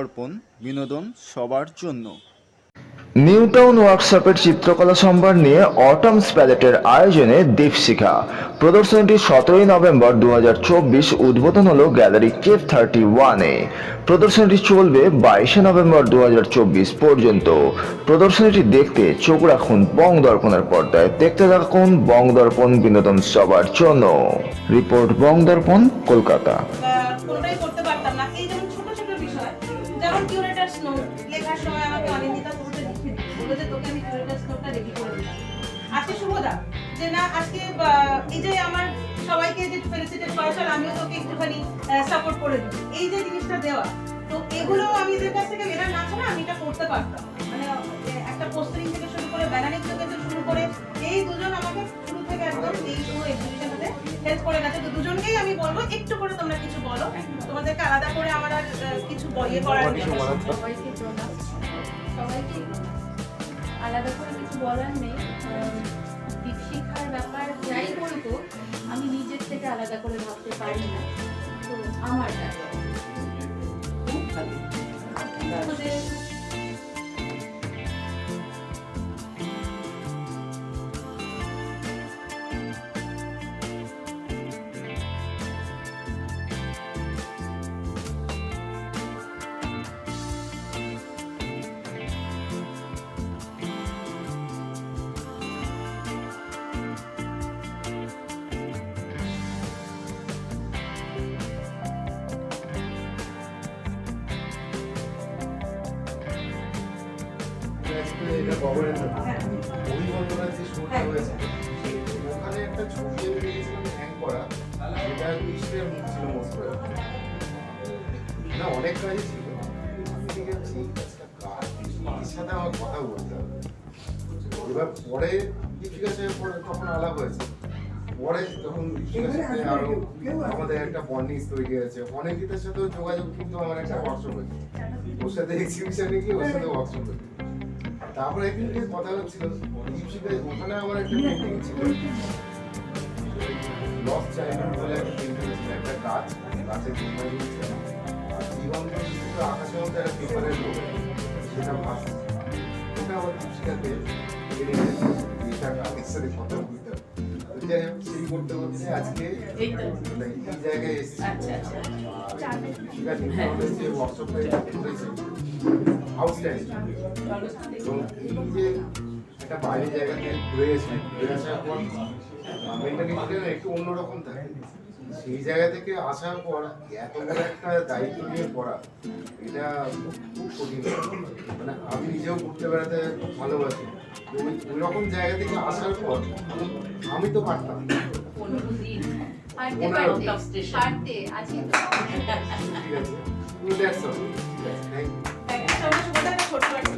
দর্পণ বিনোদন সবার জন্য। নিউ টাউন ওয়ার্কশপের চিত্রকলা সম্ভার নিয়ে অটমস প্যালেটের আয়োজনে দীপশিখা। প্রদর্শনীটি সতেরোই নভেম্বর দুহাজার চব্বিশ উদ্বোধন হলো গ্যালারি কেফ থার্টি ওয়ানে প্রদর্শনীটি চলবে বাইশে নভেম্বর দু হাজার চব্বিশ পর্যন্ত। প্রদর্শনীটি দেখতে চোখ রাখুন বং দর্পণের পর্দায়। দেখতে থাকুন বং দর্পণ বিনোদন সবার জন্য। রিপোর্ট বং দর্পণ কলকাতা যেমন কিউরেটার্স নোট লেখার সময় আমাকে অনিন্দিতা পুরোটা লিখে দিল। বলল যে, তোকে আমি কিউরেটার্স নোটটা রেডি করে দিলাম। আজকে শুভদা, যে না, আজকে এই যে আমার সবাইকে যে ফেলিসিটেট করা চল আমিও তোকে একটুখানি সাপোর্ট করে দিই এই যে জিনিসটা দেওয়া, তো এগুলো আমি এদের কাছ থেকে বেরার না ছাড়া আমি এটা করতে পারতাম। মানে একটা পোস্টারিং থেকে শুরু করে ব্যানারিং থেকে শুরু করে, এই দুজন আমাকে শুরু থেকে একদম এই পুরো এক্সিবিশনটাতে হেল্প করে গেছে। তো দুজনকেই আমি বলব একটু করে তোমরা কিছু বলো। তোমাদেরকে আলাদা করে আমার আর কিছু বইয়ে করার সবাইকে সবাইকে আলাদা করে কিছু বলার নেই। দীপশিক্ষার ব্যাপার যাই বলব আমি নিজের থেকে আলাদা করে ভাবতে পারি না। তো আমার ব্যাপার। এটা। হ্যাঁ। যে শোটা হ্যাঁ। হয়েছে, ওখানে একটা ছবি আমি দেখেছিলাম hang করা, মুখ ছিল most না, অনেক কাজই ছিল। ঠিক আছে, এর সাথে আমার কথা বলতে হবে। এবার পরে তখন আলাপ হয়েছে পরে যখন আরও আমাদের একটা বন্ডিং তৈরি হয়েছে অনেকদিনের সাথেও যোগাযোগ কিন্তু আমার একটা ওয়ার্কশপ হয়েছে ওর সাথে এক্সিবিশনে গিয়ে ওর সাথে ওয়ার্কশপ হয়েছে তারপরে যে কথা হচ্ছিল ওখানে আমার একটা পেন্টিং ছিল লস চাইল্ডহুড বলে একটা পেন্টিং ছিল একটা গাছ গাছের ছিল আর কিন্তু আকাশের মধ্যে একটা পেপারের লোক সেটা ভাস ওটা আমার দীপশিকাতে গাছের সাথে কথা বলতে যাই হোক করতে করতে আজকে এই জায়গায় এসেছি। আচ্ছা আচ্ছা। ওয়ার্কশপটা করেছে। আউটস্ট্যান্ডিং এবং এই যে একটা বাইরে জায়গাতে ঘুরে ঘুরে আসার পর মেন্টালিটিটা একটু অন্যরকম থাকে। সেই জায়গা থেকে আসার পর এত বড় একটা দায়িত্ব নিয়ে পড়া এটা খুব কঠিন। মানে আমি নিজেও ঘুরতে বেড়াতে ভালোবাসি। ওই রকম জায়গা থেকে আসার পর আমি তো পারতাম। পারতে পারতে পারতে আজকে তো ঠিক আছে অল থ্যাংক ইউ একটা আমরা শুভদা একটা ছোট্ট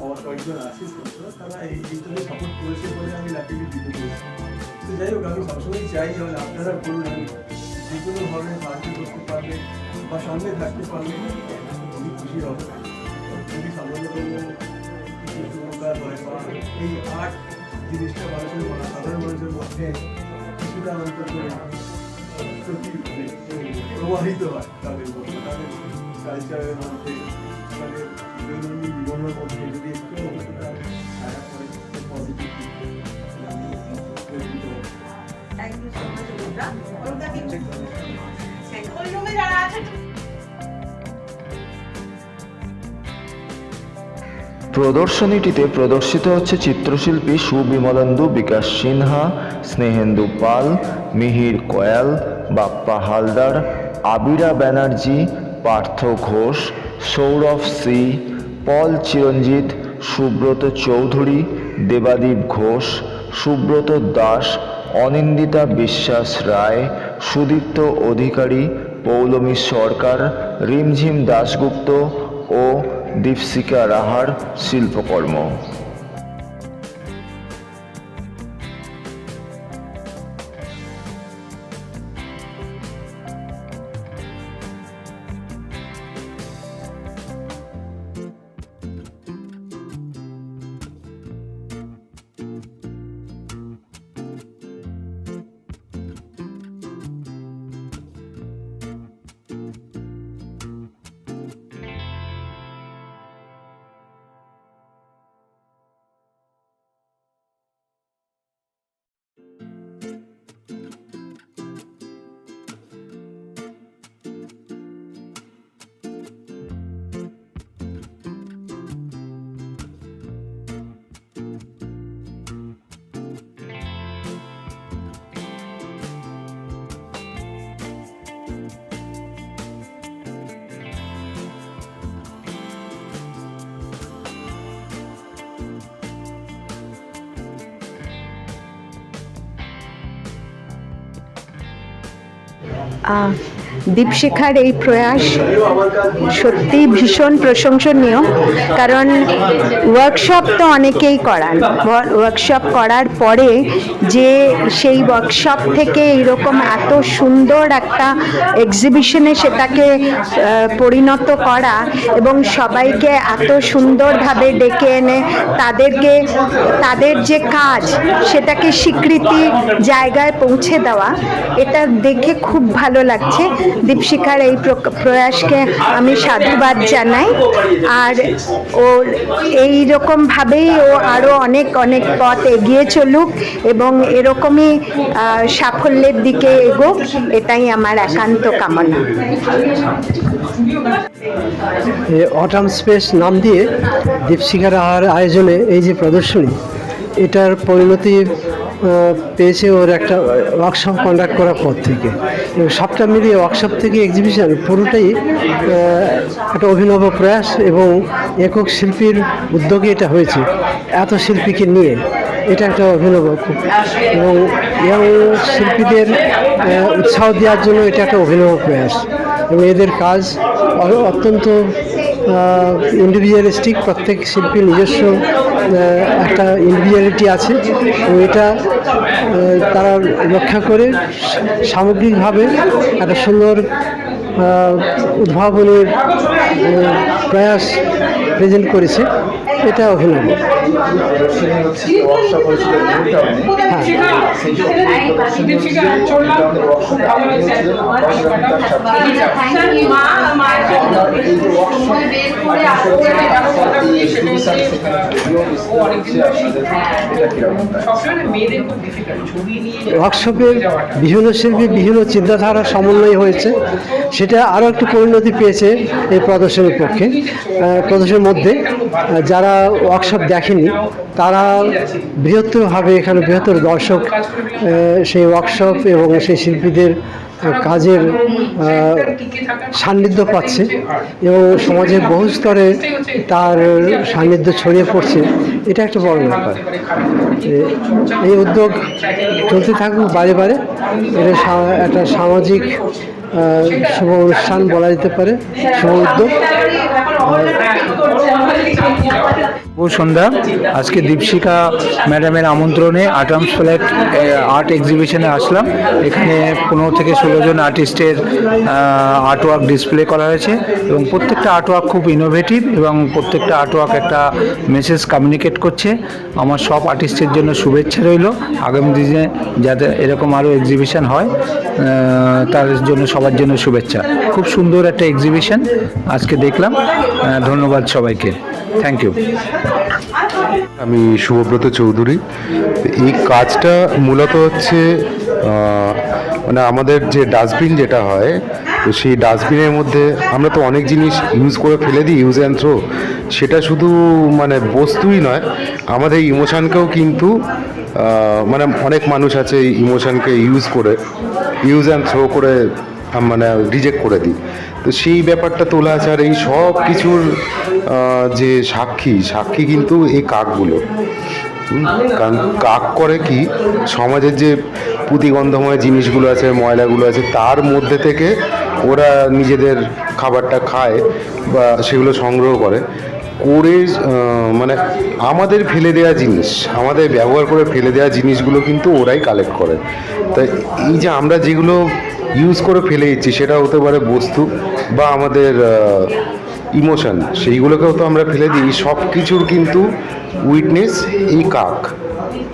আমার কয়েকজন ছোটো, তারা এই এইটাকে সাপোর্ট করেছে বলে আমি লাকিলি দিতে তো যাই হোক আমি সবসময় চাই যেমন আপনারা করুন আমি যে কোনোভাবে সাহায্য করতে পারলে বা সঙ্গে থাকতে পারলে খুবই খুশি হব খুবই বা এই আর্ট জিনিসটা মানুষের সাধারণ মানুষের মধ্যে কিছুটা অন্তত সত্যি প্রবাহিত হয় তাদের মধ্যে তাদের কালচারের মধ্যে তাদের প্রদর্শনীটিতে প্রদর্শিত হচ্ছে চিত্রশিল্পী সুবিমলেন্দু বিকাশ সিনহা, স্নেহেন্দু পাল, মিহির কয়াল, বাপ্পা হালদার, আবিরা ব্যানার্জি, পার্থ ঘোষ, সৌরভ সি, পল চিরঞ্জিত, সুব্রত চৌধুরী, দেবাদীপ ঘোষ, সুব্রত দাস, অনিন্দিতা বিশ্বাস রায়, সুদীপ্ত অধিকারী, পৌলমী সরকার, রিমঝিম দাশগুপ্ত ও দীপশিকা রাহার শিল্পকর্ম। uh, দীপশিখার এই প্রয়াস সত্যি ভীষণ প্রশংসনীয়, কারণ ওয়ার্কশপ তো অনেকেই করান। ওয়ার্কশপ করার পরে যে সেই ওয়ার্কশপ থেকে এইরকম এত সুন্দর একটা এক্সিবিশনে সেটাকে পরিণত করা এবং সবাইকে এত সুন্দরভাবে ডেকে এনে তাদেরকে, তাদের যে কাজ সেটাকে স্বীকৃতি জায়গায় পৌঁছে দেওয়া, এটা দেখে খুব ভালো লাগছে। দীপশিখার এই প্র- প্রয়াসকে আমি সাধুবাদ জানাই। আর ও এই রকম ভাবেই ও আরও অনেক অনেক পথ এগিয়ে চলুক এবং এরকমই সাফল্যের দিকে এগোক, এটাই আমার একান্ত কামনা। অটাম স্পেস নাম দিয়ে দীপশিখার আয়োজনে এই যে প্রদর্শনী, এটার পরিণতি পেয়েছে ওর একটা ওয়ার্কশপ কন্ডাক্ট করার পর থেকে। সবটা মিলিয়ে ওয়ার্কশপ থেকে এক্সিবিশন পুরোটাই একটা অভিনব প্রয়াস এবং একক শিল্পীর উদ্যোগে এটা হয়েছে। এত শিল্পীকে নিয়ে এটা একটা অভিনব খুব। এবং ইয়াং শিল্পীদের উৎসাহ দেওয়ার জন্য এটা একটা অভিনব প্রয়াস। এবং এদের কাজ অত্যন্ত ইন্ডিভিজুয়ালিস্টিক প্রত্যেক শিল্পীর নিজস্ব একটা ইন্ডিভিজুয়ালিটি আছে। তো এটা তারা রক্ষা করে সামগ্রিকভাবে একটা সুন্দর উদ্ভাবনের প্রয়াস প্রেজেন্ট করেছে এটা অভিনব ওয়ার্কশপের বিভিন্ন শিল্পী বিভিন্ন চিন্তাধারার সমন্বয় হয়েছে। সেটা আরও একটু পরিণতি পেয়েছে এই প্রদর্শনীর পক্ষে। আহ, প্রদর্শনীর মধ্যে যারা ওয়ার্কশপ দেখেনি তারা বৃহত্তরভাবে এখানে বৃহত্তর দর্শক সেই ওয়ার্কশপ এবং সেই শিল্পীদের কাজের সান্নিধ্য পাচ্ছে এবং সমাজের বহু স্তরে তার সান্নিধ্য ছড়িয়ে পড়ছে। এটা একটা বড় ব্যাপার। এই উদ্যোগ চলতে থাকুক বারে বারে এটা একটা সামাজিক শুভ অনুষ্ঠান বলা যেতে পারে শুভ উদ্যোগ। করছে শুভ সন্ধ্যা। আজকে দীপশিখা ম্যাডামের আমন্ত্রণে আটামস ফ্ল্যাট আর্ট এক্সিবিশনে আসলাম। এখানে পনেরো থেকে ষোলো জন আর্টিস্টের আর্ট ওয়ার্ক ডিসপ্লে করা হয়েছে এবং প্রত্যেকটা আর্ট ওয়ার্ক খুব ইনোভেটিভ এবং প্রত্যেকটা আর্ট ওয়ার্ক একটা মেসেজ কমিউনিকেট করছে। আমার সব আর্টিস্টের জন্য শুভেচ্ছা রইল। আগামী দিনে যাতে এরকম আরও এক্সিবিশন হয় তার জন্য সবার জন্য শুভেচ্ছা। খুব সুন্দর একটা এক্সিবিশন আজকে দেখলাম। ধন্যবাদ সবাইকে। থ্যাংক ইউ আমি শুভব্রত চৌধুরী। এই কাজটা মূলত হচ্ছে মানে আমাদের যে ডাস্টবিন যেটা হয়, তো সেই ডাস্টবিনের মধ্যে আমরা তো অনেক জিনিস ইউজ করে ফেলে দিই ইউজ অ্যান্ড থ্রো সেটা শুধু মানে বস্তুই নয়, আমাদের ইমোশানকেও কিন্তু মানে অনেক মানুষ আছে ইমোশানকে ইউজ করে ইউজ অ্যান্ড থ্রো করে মানে রিজেক্ট করে দিই। তো সেই ব্যাপারটা তোলা আছে। আর এই সব কিছুর যে সাক্ষী সাক্ষী কিন্তু এই কাকগুলো। কারণ কাক করে কি? সমাজের যে পুঁতিগন্ধময় জিনিসগুলো আছে, ময়লাগুলো আছে, তার মধ্যে থেকে ওরা নিজেদের খাবারটা খায় বা সেগুলো সংগ্রহ করে। করে মানে আমাদের ফেলে দেওয়া জিনিস, আমাদের ব্যবহার করে ফেলে দেওয়া জিনিসগুলো কিন্তু ওরাই কালেক্ট করে। তাই এই যে আমরা যেগুলো ইউজ করে ফেলে দিচ্ছি, সেটা হতে পারে বস্তু বা আমাদের ইমোশন সেইগুলোকেও তো আমরা ফেলে দিই। সব কিছুর কিন্তু উইটনেস এই কাক,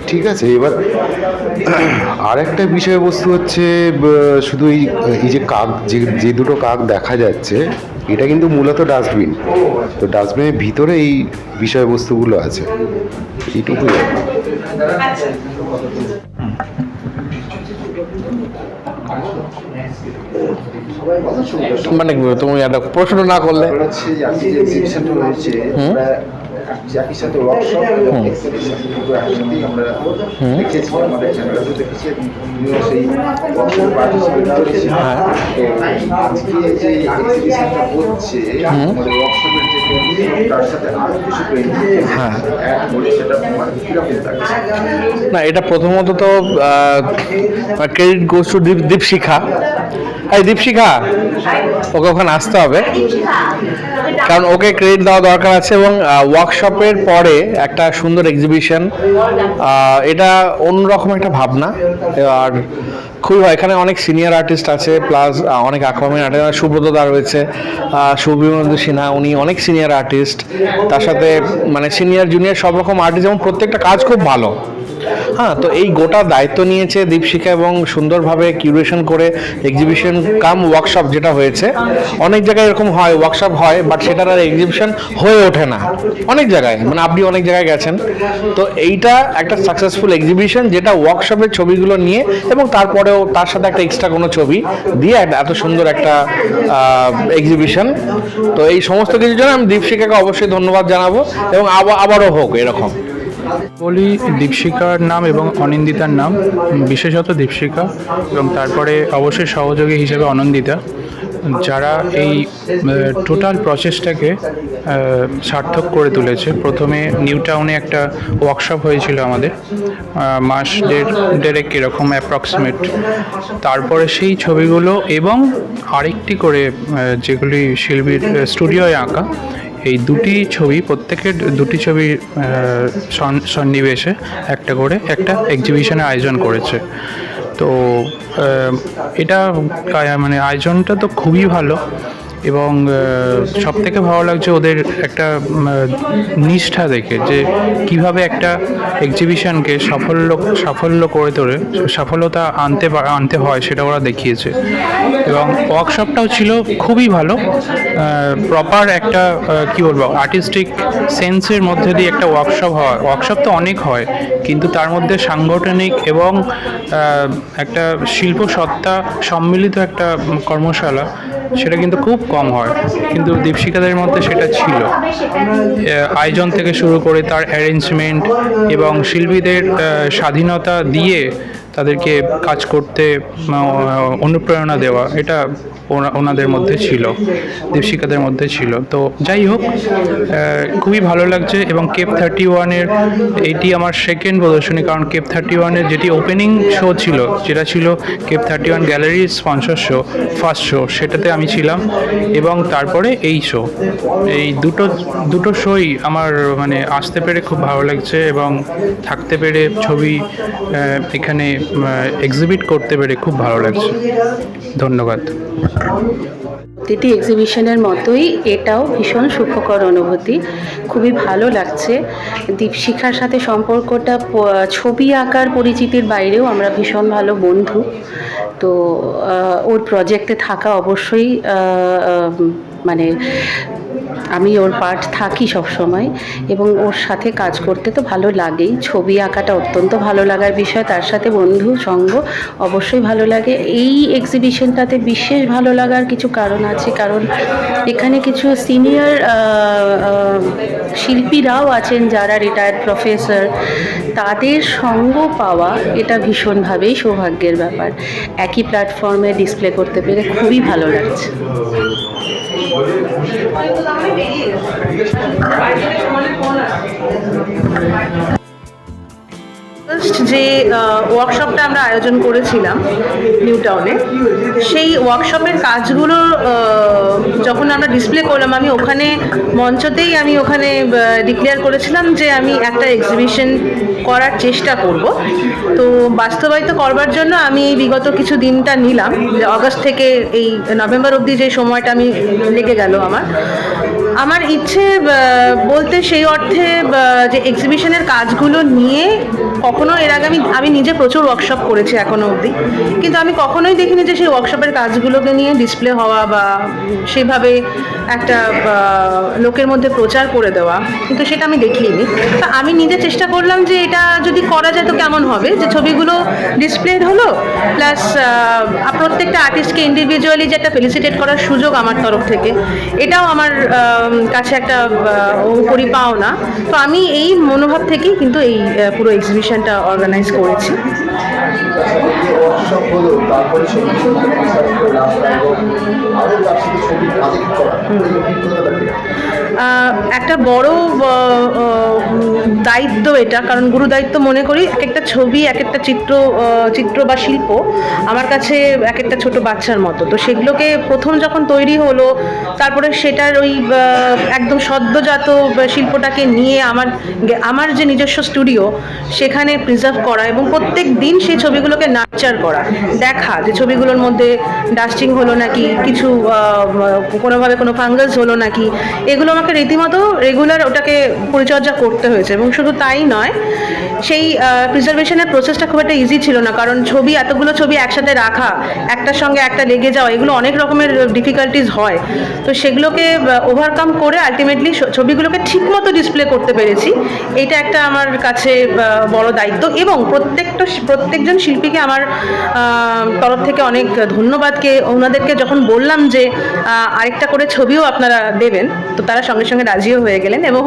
ঠিক আছে? এবার আর একটা বিষয়বস্তু হচ্ছে শুধু এই এই যে কাক, যে যে দুটো কাক দেখা যাচ্ছে, এটা কিন্তু মূলত ডাস্টবিন তো ডাস্টবিনের ভিতরে এই বিষয়বস্তুগুলো আছে। এইটুকুই আর কি। আচ্ছা মানে তুমি একটা প্রশ্ন না করলে হচ্ছে যে আজকে যে এক্সিবিশনটা রয়েছে আমরা একই সাথে ওয়ার্কশপ এবং এক্সিবিশন দুটো একসাথেই আমরা দেখেছি আমাদের চ্যানেলও দেখেছি এবং তুমিও সেই ওয়ার্কশপ পার্টিসিপেট করেছি হ্যাঁ। আজকে যে এক্সিবিশনটা হচ্ছে আমাদের ওয়ার্কশপের যে তার সাথে আরও কিছু। অ্যাড করে সেটা তোমার কীরকম লাগছে না এটা প্রথমত তো ক্রেডিট গোস টু দীপ দীপশিখা এই দীপশিখা, ওকে ওখানে আসতে হবে। কারণ ওকে ক্রেডিট দেওয়া দরকার আছে এবং ওয়ার্কশপের পরে একটা সুন্দর এক্সিবিশন এটা অন্যরকম একটা ভাবনা। আর খুবই হয়, এখানে অনেক সিনিয়র আর্টিস্ট আছে প্লাস অনেক আক্রমণ আর্টিস্ট সুব্রত দা রয়েছে সুবিমন্দু সিনহা, উনি অনেক সিনিয়র আর্টিস্ট তার সাথে মানে সিনিয়র জুনিয়র সব রকম আর্টিস্ট এবং প্রত্যেকটা কাজ খুব ভালো। হ্যাঁ তো এই গোটা দায়িত্ব নিয়েছে দীপশিখা এবং সুন্দরভাবে কিউরেশন করে এক্সিবিশন কাম ওয়ার্কশপ যেটা হয়েছে। অনেক জায়গায় এরকম হয় ওয়ার্কশপ হয় বাট সেটার আর এক্সিবিশন হয়ে ওঠে না। অনেক জায়গায় মানে আপনি অনেক জায়গায় গেছেন। তো এইটা একটা সাকসেসফুল এক্সিবিশন যেটা ওয়ার্কশপের ছবিগুলো নিয়ে এবং তারপরেও তার সাথে একটা এক্সট্রা কোনো ছবি দিয়ে এত সুন্দর একটা এক্সিবিশন তো এই সমস্ত কিছুর জন্য আমি দীপশিখাকে অবশ্যই ধন্যবাদ জানাব এবং আবার আবারও হোক এরকম। বলি দীপশিকার নাম এবং অনিন্দিতার নাম, বিশেষত দীপশিকা এবং তারপরে অবশ্যই সহযোগী হিসেবে অনন্দিতা, যারা এই টোটাল প্রসেসটাকে সার্থক করে তুলেছে। প্রথমে নিউ টাউনে একটা ওয়ার্কশপ হয়েছিল আমাদের মাস দেড়, দেড়েক এরকম অ্যাপ্রক্সিমেট তারপরে সেই ছবিগুলো এবং আরেকটি করে যেগুলি শিল্পীর স্টুডিওয়ে আঁকা এই দুটি ছবি, প্রত্যেকের দুটি ছবি সন্নিবেশে একটা করে, একটা এক্সিবিশনের আয়োজন করেছে। তো এটা মানে আয়োজনটা তো খুবই ভালো। এবং সব থেকে ভালো লাগছে ওদের একটা নিষ্ঠা দেখে যে কীভাবে একটা এক্সিবিশনকে সাফল্য সাফল্য করে তোলে, সাফল্যতা আনতে আনতে হয় সেটা ওরা দেখিয়েছে। এবং ওয়ার্কশপটাও ছিল খুবই ভালো প্রপার একটা কি বলব আর্টিস্টিক সেন্সের মধ্যে দিয়ে একটা ওয়ার্কশপ হয়। ওয়ার্কশপ তো অনেক হয়, কিন্তু তার মধ্যে সাংগঠনিক এবং একটা শিল্প সত্তা সম্মিলিত একটা কর্মশালা সেটা কিন্তু খুব কম হয়। কিন্তু দীপশিকাদের মধ্যে সেটা ছিল। আয়োজন থেকে শুরু করে তার অ্যারেঞ্জমেন্ট এবং শিল্পীদের স্বাধীনতা দিয়ে তাদেরকে কাজ করতে অনুপ্রেরণা দেওয়া, এটা ওনাদের মধ্যে ছিল দীপশিকাদের মধ্যে ছিল। তো যাই হোক খুবই ভালো লাগছে এবং কেপ থার্টি ওয়ানের এটি আমার সেকেন্ড প্রদর্শনী, কারণ কেপ থার্টি ওয়ানের যেটি ওপেনিং শো ছিল, যেটা ছিল কেপ থার্টি ওয়ান গ্যালারির স্পন্সর শো ফার্স্ট শো সেটাতে আমি ছিলাম এবং তারপরে এই শো এই দুটো দুটো শোই আমার মানে আসতে পেরে খুব ভালো লাগছে এবং থাকতে পেরে ছবি এখানে এক্সিবিট করতে পেরে খুব ভালো লাগছে। ধন্যবাদ। প্রতিটি এক্সিবিশনের মতোই এটাও ভীষণ সুখকর অনুভূতি। খুবই ভালো লাগছে। দীপশিখার সাথে সম্পর্কটা ছবি আঁকার পরিচিতির বাইরেও আমরা ভীষণ ভালো বন্ধু। তো ওর প্রজেক্টে থাকা অবশ্যই মানে আমি ওর পার্ট থাকি সব সময় এবং ওর সাথে কাজ করতে তো ভালো লাগেই। ছবি আঁকাটা অত্যন্ত ভালো লাগার বিষয়, তার সাথে বন্ধু, সঙ্গ অবশ্যই ভালো লাগে। এই এক্সিবিশনটাতে বিশেষ ভালো লাগার কিছু কারণ আছে, কারণ এখানে কিছু সিনিয়র শিল্পীরাও আছেন যারা রিটায়ার্ড প্রফেসর তাদের সঙ্গ পাওয়া এটা ভীষণভাবেই সৌভাগ্যের ব্যাপার। একই প্ল্যাটফর্মে ডিসপ্লে করতে পেরে খুবই ভালো লাগছে। First যে ওয়ার্কশপটা আমরা আয়োজন করেছিলাম নিউ টাউনে সেই ওয়ার্কশপের কাজগুলো যখন আমরা ডিসপ্লে করলাম, আমি ওখানে মঞ্চতেই আমি ওখানে ডিক্লেয়ার করেছিলাম যে আমি একটা এক্সিবিশন করার চেষ্টা করব। তো বাস্তবায়িত করবার জন্য আমি এই বিগত কিছু দিনটা নিলাম অগস্ট থেকে এই নভেম্বর অবধি যে সময়টা আমি লেগে গেল আমার। আমার ইচ্ছে বলতে সেই অর্থে যে এক্সিবিশনের কাজগুলো নিয়ে কখনো এর আগে আমি আমি নিজে প্রচুর ওয়ার্কশপ করেছি এখনও অবধি। কিন্তু আমি কখনোই দেখিনি যে সেই ওয়ার্কশপের কাজগুলোকে নিয়ে ডিসপ্লে হওয়া বা সেইভাবে একটা লোকের মধ্যে প্রচার করে দেওয়া কিন্তু সেটা আমি দেখিনি। তা আমি নিজে চেষ্টা করলাম যে এটা যদি করা যায় তো কেমন হবে? যে ছবিগুলো ডিসপ্লেড হলো প্লাস প্রত্যেকটা আর্টিস্টকে ইন্ডিভিজুয়ালি যে একটা ফেলিসিটেট করার সুযোগ আমার তরফ থেকে। এটাও আমার আম, কাছে একটা করি পাও না তো আমি এই মনোভাব থেকেই কিন্তু এই পুরো এক্সিবিশনটা অর্গানাইজ করেছি। একটা বড় দায়িত্ব এটা, কারণ গুরু দায়িত্ব মনে করি এক একটা ছবি এক একটা চিত্র চিত্র বা শিল্প আমার কাছে এক একটা ছোট বাচ্চার মতো। তো সেগুলোকে প্রথম যখন তৈরি হলো, তারপরে সেটার ওই একদম সদ্যজাত শিল্পটাকে নিয়ে আমার আমার যে নিজস্ব স্টুডিও, সেখানে প্রিজার্ভ করা এবং প্রত্যেক দিন সেই ছবিগুলোকে নার্চার করা, দেখা যে ছবিগুলোর মধ্যে ডাস্টিং হলো নাকি, কিছু কোনোভাবে কোনো ফাঙ্গাস হলো নাকি, এগুলো আমাকে রীতিমতো রেগুলার ওটাকে পরিচর্যা করতে হয়েছে এবং শুধু তাই নয়, সেই প্রিজার্ভেশনের প্রসেসটা খুব একটা ইজি ছিল না, কারণ ছবি, এতগুলো ছবি একসাথে রাখা, একটার সঙ্গে একটা লেগে যাওয়া, এগুলো অনেক রকমের ডিফিকাল্টিস হয়। তো সেগুলোকে ওভারকাম করে আলটিমেটলি ছবিগুলোকে ঠিকমতো ডিসপ্লে করতে পেরেছি। এটা একটা আমার কাছে বড় দায়িত্ব এবং প্রত্যেকটা, প্রত্যেকজন শিল্পীকে আমার তরফ থেকে অনেক ধন্যবাদকে, ওনাদেরকে যখন বললাম যে আরেকটা করে ছবিও আপনারা দেবেন, তো তারা সঙ্গে সঙ্গে রাজিও হয়ে গেলেন এবং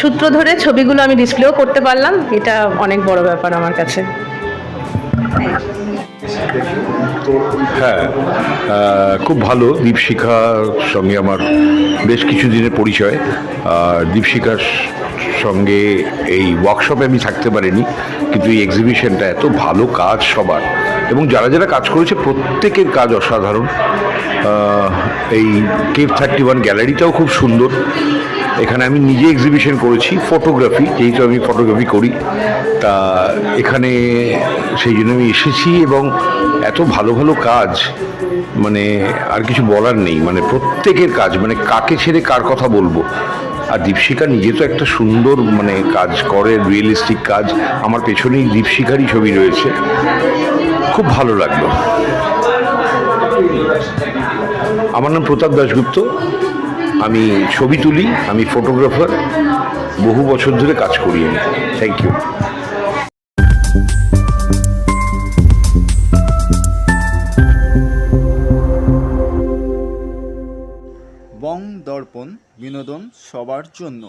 সূত্র ধরে ছবিগুলো আমি ডিসপ্লেও করতে পারলাম, এটা অনেক বড় ব্যাপার আমার কাছে। হ্যাঁ খুব ভালো, দীপশিখার সঙ্গে আমার বেশ কিছু দিনের পরিচয়, আর দীপশিখার সঙ্গে এই ওয়ার্কশপে আমি থাকতে পারিনি, কিন্তু এই এক্সিবিশনটা এত ভালো কাজ সবার। এবং যারা যারা কাজ করেছে, প্রত্যেকের কাজ অসাধারণ। এই কেভ থার্টি ওয়ান গ্যালারিটাও খুব সুন্দর। এখানে আমি নিজে এক্সিবিশন করেছি ফটোগ্রাফি যেহেতু আমি ফটোগ্রাফি করি। তা এখানে সেই জন্য আমি এসেছি এবং এত ভালো ভালো কাজ মানে আর কিছু বলার নেই। মানে প্রত্যেকের কাজ মানে কাকে ছেড়ে কার কথা বলব? আর দীপশিখা নিজে তো একটা সুন্দর মানে কাজ করে রিয়েলিস্টিক কাজ। আমার পেছনেই দীপশিখারই ছবি রয়েছে। খুব ভালো লাগল। আমার নাম প্রতাপ দাশগুপ্ত। আমি ছবি তুলি, আমি ফটোগ্রাফার বহু বছর ধরে কাজ করি থ্যাংক ইউ বিনোদন সবার জন্য।